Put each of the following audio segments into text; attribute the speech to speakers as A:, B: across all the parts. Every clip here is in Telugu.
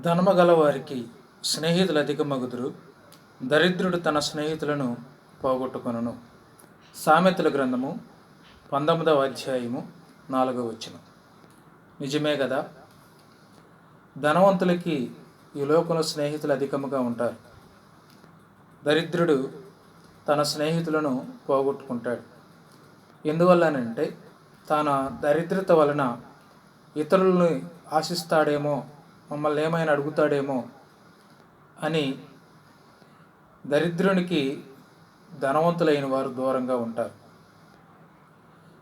A: ధనమగలవారికి స్నేహితులు అధికమగుదురు దరిద్రుడు తన స్నేహితులను పోగొట్టుకొనును. సామెతల గ్రంథము పంతొమ్మిదవ అధ్యాయము నాలుగవ వచ్చిన నిజమే కదా ధనవంతులకి ఈ లోకంలో స్నేహితులు అధికముగా ఉంటారు. దరిద్రుడు తన స్నేహితులను పోగొట్టుకుంటాడు. ఎందువల్లనంటే తన దరిద్రత వలన ఇతరులని ఆశిస్తాడేమో మమ్మల్ని ఏమైనా అడుగుతాడేమో అని దరిద్రునికి ధనవంతులైన వారు దూరంగా ఉంటారు.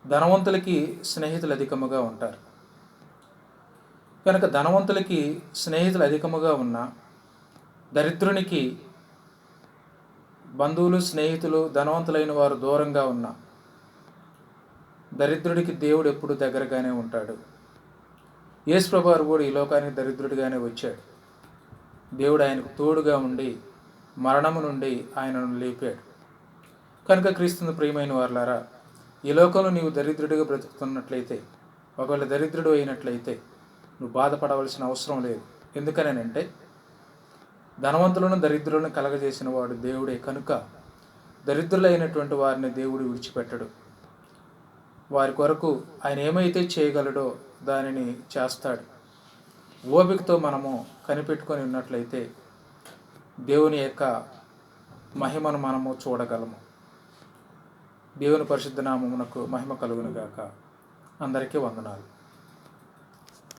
A: ధనవంతులకి స్నేహితులు అధికముగా ఉంటారు. కనుక ధనవంతులకి స్నేహితులు అధికముగా ఉన్న దరిద్రునికి బంధువులు స్నేహితులు ధనవంతులైన వారు దూరంగా ఉన్న దరిద్రుడికి దేవుడు ఎప్పుడు దగ్గరగానే ఉంటాడు. యేసుప్రభువారు కూడా ఈ లోకానికి దరిద్రుడిగానే వచ్చాడు. దేవుడు ఆయనకు తోడుగా ఉండి మరణము నుండి ఆయనను లేపాడు. కనుక క్రీస్తుని ప్రియమైన వారులారా ఈ లోకంలో నీవు దరిద్రుడిగా బ్రతుకుతున్నట్లయితే ఒకవేళ దరిద్రుడు అయినట్లయితే నువ్వు బాధపడవలసిన అవసరం లేదు. ఎందుకనేనంటే ధనవంతులను దరిద్రులను కలగజేసిన వాడు దేవుడే కనుక దరిద్రులైనటువంటి వారిని దేవుడు విడిచిపెట్టడు. వారి కొరకు ఆయన ఏమైతే చేయగలడో దానిని చేస్తాడు. ఓపికతో మనము కనిపెట్టుకొని ఉన్నట్లయితే దేవుని యొక్క మహిమను మనము చూడగలము. దేవుని పరిశుద్ధ నామమునకు మహిమ కలుగునుగాక. అందరికీ వందనాలు.